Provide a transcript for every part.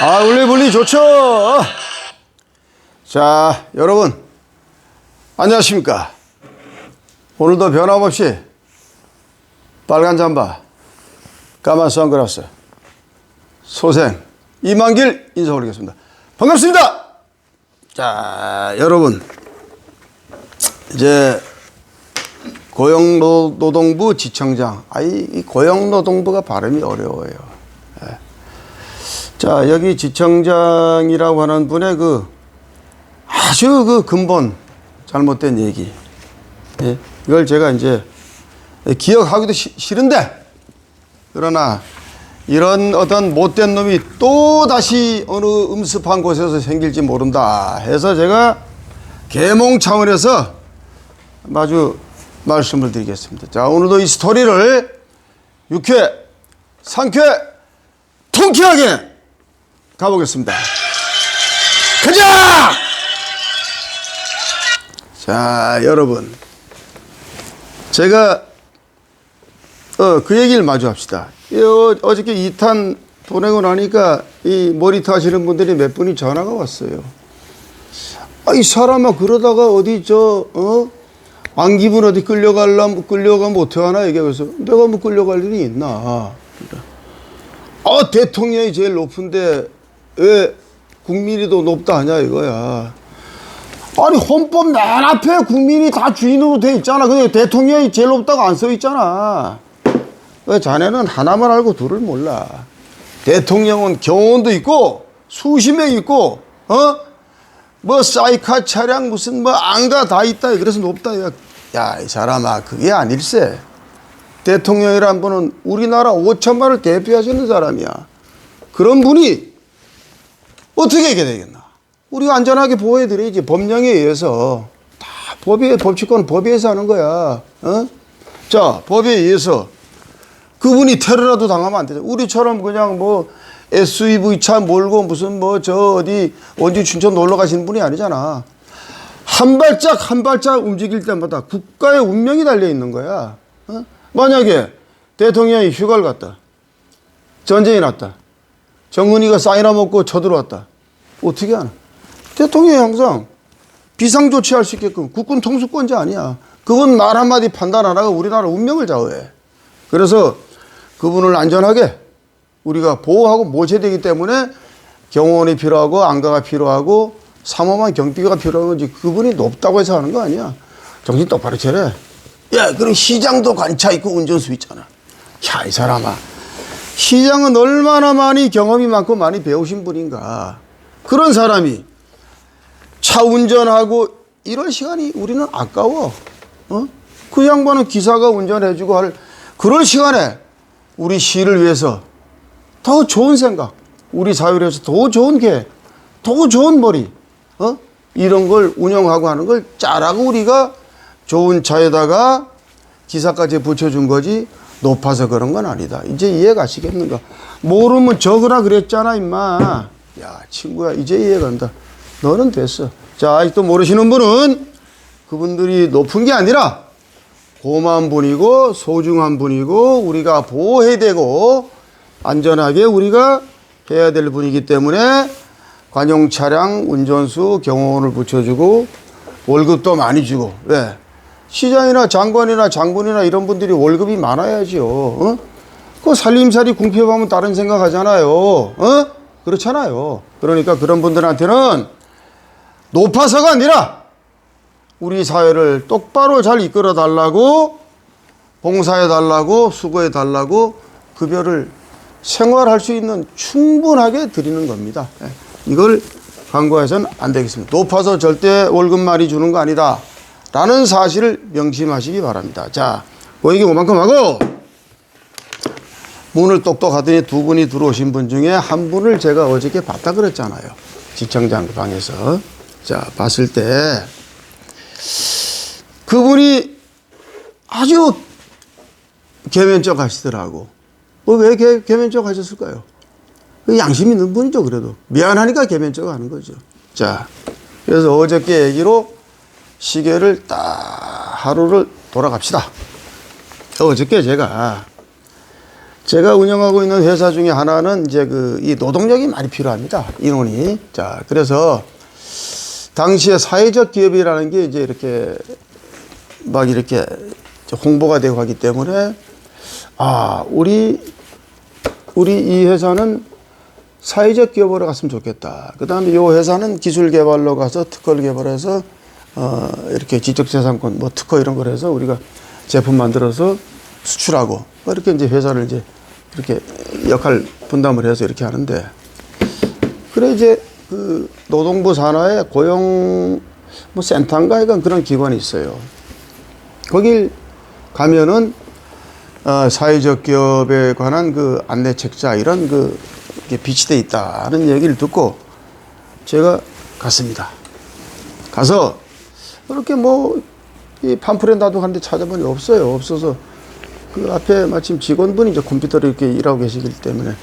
아, 울리불리 좋죠. 자, 여러분. 안녕하십니까. 오늘도 변함없이 빨간 잠바, 까만 선글라스, 소생, 이만길 인사 올리겠습니다. 반갑습니다. 자, 여러분. 이제 고용노동부 지청장. 아이, 이 고용노동부가 발음이 어려워요. 예. 자, 여기 지청장이라고 하는 분의 그 아주 그 근본 잘못된 얘기. 예. 이걸 제가 이제 기억하기도 시- 싫은데 그러나 이런 어떤 못된 놈이 또 다시 어느 음습한 곳에서 생길지 모른다 해서 제가 계몽 차원에서 마주 말씀을 드리겠습니다. 자, 오늘도 이 스토리를 유쾌, 상쾌, 통쾌하게 가보겠습니다. 가자! 자, 여러분. 제가 어, 그 얘기를 마주 합시다. 이 어, 어저께 2탄 보내고 나니까 이 모니터 하시는 분들이 몇 분이 전화가 왔어요. 아, 이 사람아 그러다가 어디 저 어? 안기분 어디 끌려갈람 끌려가면 어떡하나 얘기해 그래서 내가 뭐 끌려갈 일이 있나? 아 대통령이 제일 높은데 왜 국민이 더 높다 하냐 이거야. 아니 헌법 맨 앞에 국민이 다 주인으로 돼 있잖아. 근데 대통령이 제일 높다고 안 써 있잖아. 왜 자네는 하나만 알고 둘을 몰라. 대통령은 경호원도 있고 수십 명 있고 어? 뭐 사이카 차량 무슨 뭐 안가 다 있다. 그래서 높다. 야, 야, 이 사람아 그게 아닐세. 대통령이란 분은 우리나라 5천만을 대표하시는 사람이야. 그런 분이 어떻게 하게 되겠나? 우리가 안전하게 보호해드려야지. 법령에 의해서. 다 법에, 법치권은 법에 의해서 하는 거야. 어? 자, 법에 의해서. 그분이 테러라도 당하면 안 되죠. 우리처럼 그냥 뭐 SUV 차 몰고 무슨 뭐 저 어디 원주 춘천 놀러 가시는 분이 아니잖아. 한 발짝 한 발짝 움직일 때마다 국가의 운명이 달려 있는 거야. 어? 만약에 대통령이 휴가를 갔다. 전쟁이 났다. 정은이가 사이나 먹고 쳐들어왔다. 어떻게 하나? 대통령이 항상 비상 조치할 수 있게끔 국군 통수권자 아니야. 그분 말 한마디 판단 하나가 우리나라 운명을 좌우해. 그래서 그분을 안전하게 우리가 보호하고 모셔야 되기 때문에 경호원이 필요하고 안가가 필요하고 삼엄한 경비가 필요한 거지 그분이 높다고 해서 하는 거 아니야. 정신 똑바로 차려. 야, 그럼 시장도 관차 있고 운전수 있잖아. 야, 이 사람아. 시장은 얼마나 많이 경험이 많고 많이 배우신 분인가. 그런 사람이 차 운전하고 이럴 시간이 우리는 아까워. 어? 그 양반은 기사가 운전해주고 할 그럴 시간에 우리 시를 위해서 더 좋은 생각, 우리 사회를 위해서 더 좋은 계획, 더 좋은 머리, 어? 이런 걸 운영하고 하는 걸 짜라고 우리가 좋은 차에다가 기사까지 붙여준 거지 높아서 그런 건 아니다. 이제 이해 가시겠는가? 모르면 적으라 그랬잖아, 임마. 야, 친구야, 이제 이해 간다. 너는 됐어. 자, 아직도 모르시는 분은 그분들이 높은 게 아니라 고마운 분이고 소중한 분이고 우리가 보호해야 되고 안전하게 우리가 해야 될 분이기 때문에 관용 차량 운전수 경호원을 붙여주고 월급도 많이 주고 왜 시장이나 장관이나 장군이나 이런 분들이 월급이 많아야지요. 어? 그 살림살이 궁핍하면 다른 생각하잖아요. 어? 그렇잖아요. 그러니까 그런 분들한테는 높아서가 아니라 우리 사회를 똑바로 잘 이끌어 달라고 봉사해 달라고 수고해 달라고 급여를 생활할 수 있는 충분하게 드리는 겁니다. 예. 이걸 광고해서는 안 되겠습니다. 높아서 절대 월급 많이 주는 거 아니다. 라는 사실을 명심하시기 바랍니다. 자, 뭐 이게 그만큼 하고 문을 똑똑하더니 두 분이 들어오신 분 중에 한 분을 제가 어저께 봤다 그랬잖아요. 지청장 방에서. 자, 봤을 때 그분이 아주 개면적 하시더라고. 어, 왜 개, 개면적 하셨을까요? 그 양심 있는 분이죠, 그래도. 미안하니까 개면적 하는 거죠. 자, 그래서 어저께 얘기로 시계를 딱 하루를 돌아갑시다. 어저께 제가 제가 운영하고 있는 회사 중에 하나는 이제 그 이 노동력이 많이 필요합니다. 인원이. 자, 그래서 당시에 사회적 기업이라는 게 이제 이렇게 막 이렇게 홍보가 되고 하기 때문에 아, 우리 우리 이 회사는 사회적 기업으로 갔으면 좋겠다. 그 다음에 이 회사는 기술 개발로 가서 특허를 개발해서 어, 이렇게 지적 재산권, 뭐 특허 이런 걸 해서 우리가 제품 만들어서 수출하고 뭐 이렇게 이제 회사를 이제 이렇게 역할 분담을 해서 이렇게 하는데 그래 이제 그 노동부 산하에 고용 뭐 센터인가 이건 그런 기관이 있어요. 거길 가면은 어, 사회적 기업에 관한 그 안내 책자 이런 그 비치돼 있다는 얘기를 듣고 제가 갔습니다. 가서 그렇게 뭐 이 팜프렛 나도 한데 찾아보니 없어요. 없어서 그 앞에 마침 직원분이 이제 컴퓨터로 이렇게 일하고 계시기 때문에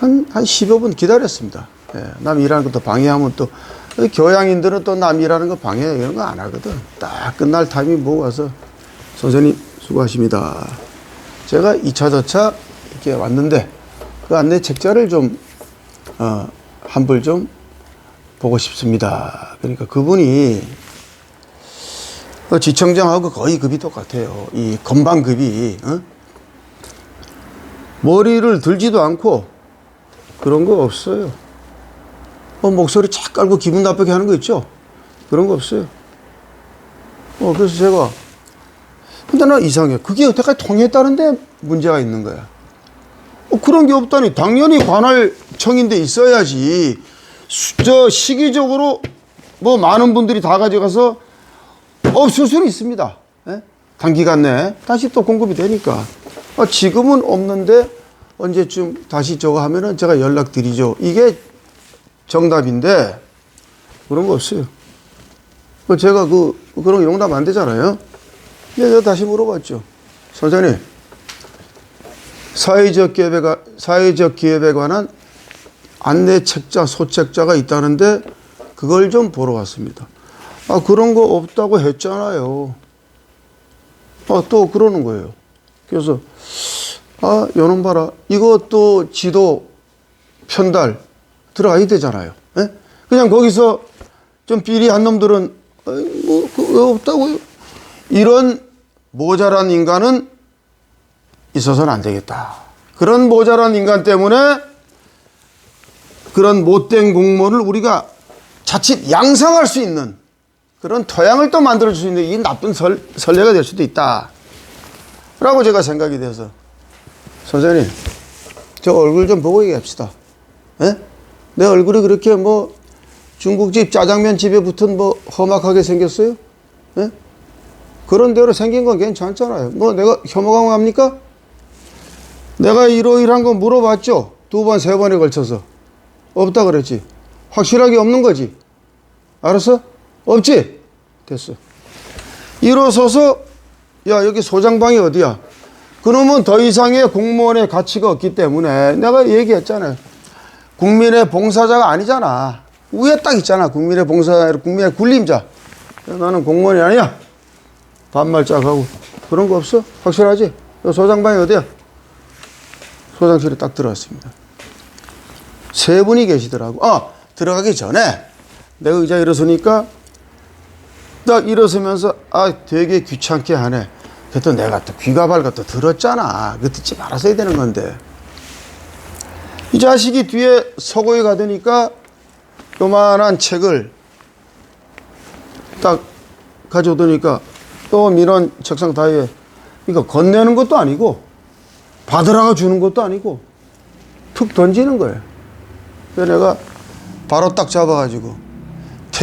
한, 한 10여 분 기다렸습니다. 예, 남 일하는 것도 방해하면 또 교양인들은 또 남 일하는 거 방해 이런 거 안 하거든. 딱 끝날 타이밍 보고 와서 선생님 수고하십니다. 제가 2차, 저차 이렇게 왔는데 그 안내 책자를 좀, 어, 한불 좀 보고 싶습니다. 그러니까 그분이 그 지청장하고 거의 급이 똑같아요. 이 건방급이, 어? 머리를 들지도 않고 그런 거 없어요. 어, 목소리 착 깔고 기분 나쁘게 하는 거 있죠? 그런 거 없어요. 어, 그래서 제가 근데 나 이상해. 그게 여태까지 통했다는데 문제가 있는 거야. 어, 그런 게 없다니. 당연히 관할청인데 있어야지. 수- 저 시기적으로 뭐 많은 분들이 다 가져가서 없을 수는 있습니다. 예? 단기간 내에 다시 또 공급이 되니까. 아, 지금은 없는데 언제쯤 다시 저거 하면은 제가 연락드리죠. 이게 정답인데 그런 거 없어요. 그 제가 그 그런 용답 안 되잖아요. 근데 제가 다시 물어봤죠. 선생님, 사회적 기업에 가, 사회적 기업에 관한 안내 책자, 소책자가 있다는데 그걸 좀 보러 왔습니다. 아, 그런 거 없다고 했잖아요. 아, 또 그러는 거예요. 그래서, 아, 요놈 봐라. 이것도 지도 편달 들어가야 되잖아요. 예? 그냥 거기서 좀 비리한 놈들은, 아이, 뭐, 그왜 없다고요? 이런 모자란 인간은 있어서는 안 되겠다. 그런 모자란 인간 때문에 그런 못된 공무원을 우리가 자칫 양성할 수 있는 그런 토양을 또수 있는 이 나쁜 설, 선례가 될 수도 있다. 라고 제가 생각이 돼서 선생님, 저 얼굴 좀 보고 얘기합시다. 예? 내 얼굴이 그렇게 뭐 중국집 짜장면 집에 붙은 뭐 험악하게 생겼어요? 예? 그런 대로 생긴 건 괜찮잖아요. 뭐 내가 혐오감 합니까? 내가 이러이러한 거 물어봤죠. 두 번, 세 번에 걸쳐서. 없다 그랬지. 확실하게 없는 거지. 알았어? 없지? 됐어. 일어서서, 야, 여기 소장방이 어디야? 그러면 더 이상의 공무원의 가치가 없기 때문에 내가 얘기했잖아요. 국민의 봉사자가 아니잖아. 위에 딱 있잖아. 국민의 봉사자, 국민의 군림자. 야, 나는 공무원이 아니야. 반말 짝 하고. 그런 거 없어? 확실하지? 요 소장방이 어디야? 소장실에 딱 들어왔습니다. 세 분이 계시더라고. 아, 들어가기 전에 내가 의자 일어서니까 딱 일어서면서 아, 되게 귀찮게 하네. 그랬더니 내가 또 귀가 밝아 또 들었잖아. 그 듣지 말았어야 되는 건데. 이 자식이 뒤에 서고에 가더니까 요만한 책을 딱 가져오더니까 또 민원 책상 다위에 이거 건네는 것도 아니고 받으라고 주는 것도 아니고 툭 던지는 거예요. 그래서 내가 바로 딱 잡아가지고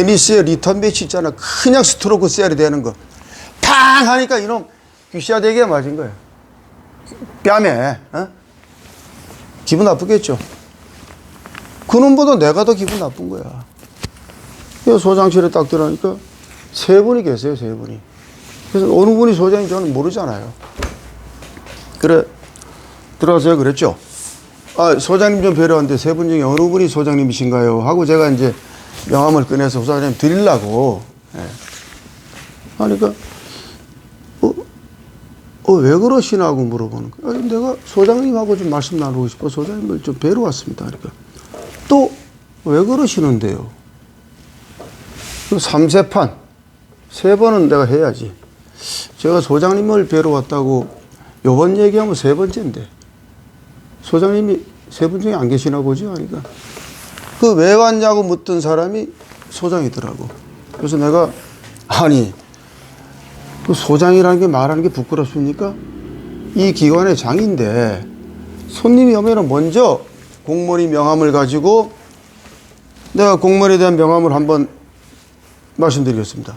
테니스의 리턴 배치 있잖아. 그냥 스트로크 세리 되는 거. 탕 하니까 이놈 귀시아대기에 맞은 거예요. 뺨에. 어? 기분 나쁘겠죠. 그놈보다 내가 더 기분 나쁜 거야. 소장실에 딱 들어가니까 세 분이 계세요, 세 분이. 그래서 어느 분이 소장인지 저는 모르잖아요. 그래, 들어가세요. 그랬죠. 아, 소장님 좀 뵈러 왔는데 세 분 중에 어느 분이 소장님이신가요? 하고 제가 이제 명함을 꺼내서 소장님 드리려고. 예. 하니까, 어, 어, 왜 그러시냐고 물어보는 거예요. 내가 소장님하고 좀 말씀 나누고 싶어 소장님을 좀 뵈러 왔습니다. 그러니까 또 왜 그러시는데요? 그 3세판 세 번은 내가 해야지. 제가 소장님을 뵈러 왔다고 요번 얘기하면 세 번째인데 소장님이 세 분 중에 안 계시나 보죠? 하니까 그 왜 왔냐고 묻던 사람이 소장이더라고. 그래서 내가 아니 그 소장이라는 게 말하는 게 부끄럽습니까? 이 기관의 장인데 손님이 오면은 먼저 공무원이 명함을 가지고 내가 공무원에 대한 명함을 한번 말씀드리겠습니다.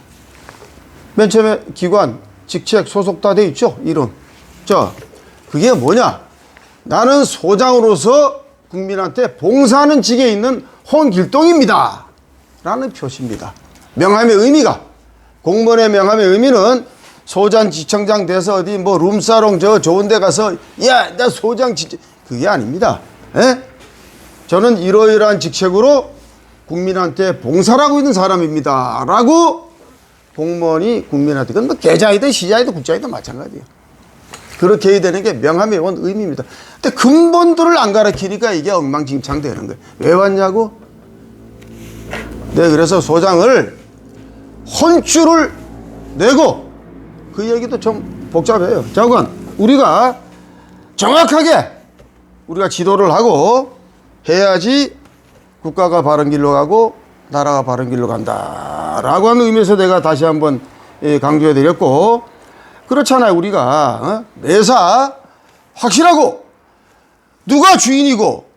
맨 처음에 기관, 직책, 소속 다 돼 있죠? 이름. 자, 그게 뭐냐? 나는 소장으로서 국민한테 봉사하는 직에 있는 홍길동입니다. 라는 표시입니다. 명함의 의미가 공무원의 명함의 의미는 소장 지청장 돼서 어디 뭐 룸사롱 저 좋은 데 가서 야, 나 소장 지 그게 아닙니다. 예? 저는 이러이러한 직책으로 국민한테 봉사를 하고 있는 사람입니다. 라고 공무원이 국민한테 그건 뭐 계좌이든 시장이든 국장이든 마찬가지예요. 그렇게 해야 되는 게 명함의 원 의미입니다. 근데 근본들을 안 가르치니까 이게 엉망진창 되는 거예요. 왜 왔냐고? 네, 그래서 소장을 혼쭐을 내고 그 얘기도 좀 복잡해요. 장관, 우리가 정확하게 우리가 지도를 하고 해야지 국가가 바른 길로 가고 나라가 바른 길로 간다라고 하는 의미에서 내가 다시 한번 예, 강조해 드렸고 그렇잖아요. 우리가 어? 매사 확실하고 누가 주인이고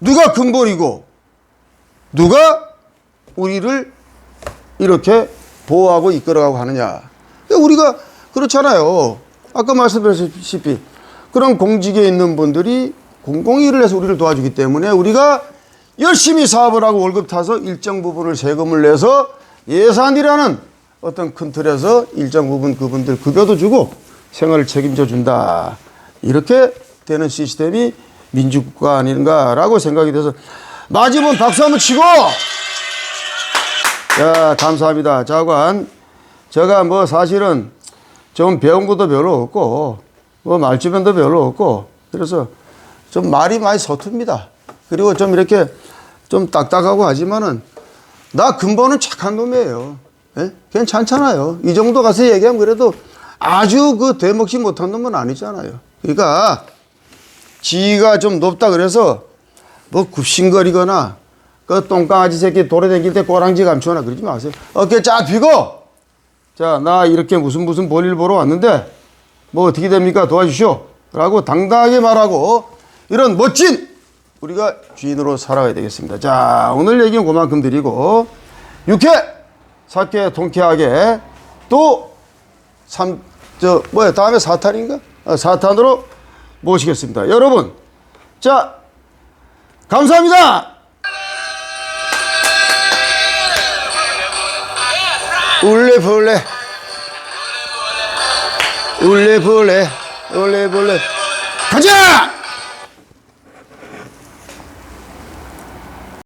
누가 근본이고 누가 우리를 이렇게 보호하고 이끌어가고 하느냐. 우리가 그렇잖아요. 아까 말씀드렸다시피 그런 공직에 있는 분들이 공공일을 해서 우리를 도와주기 때문에 우리가 열심히 사업을 하고 월급 타서 일정 부분을 세금을 내서 예산이라는 어떤 큰 틀에서 일정 부분 그분들 급여도 주고 생활을 책임져 준다. 이렇게 되는 시스템이 민주국가 아닌가라고 생각이 돼서 맞으면 박수 한번 치고 야, 감사합니다. 장관. 제가 뭐 사실은 좀 배운 것도 별로 없고, 뭐 말주변도 별로 없고, 그래서 좀 말이 많이 서툽니다. 그리고 좀 이렇게 좀 딱딱하고 하지만은 나 근본은 착한 놈이에요. 예? 괜찮잖아요. 이 정도 가서 얘기하면 그래도 아주 그 되먹지 못한 놈은 아니잖아요. 그러니까 지위가 좀 높다 그래서 뭐 굽신거리거나 그 똥강아지 새끼 돌아다닐 때 꼬랑지 감추거나 그러지 마세요. 어깨 쫙 펴고 자, 나 이렇게 무슨 무슨 볼일 보러 왔는데 뭐 어떻게 됩니까? 도와주시오. 라고 당당하게 말하고 이런 멋진 우리가 주인으로 살아가야 되겠습니다. 자, 오늘 얘기는 그만큼 드리고 육회 사케 통쾌하게 또 삼, 저, 뭐야, 다음에 사탄인가? 아, 사탄으로 모시겠습니다. 여러분, 자, 감사합니다! 울레불레. 울레불레. 울레불레. 가자!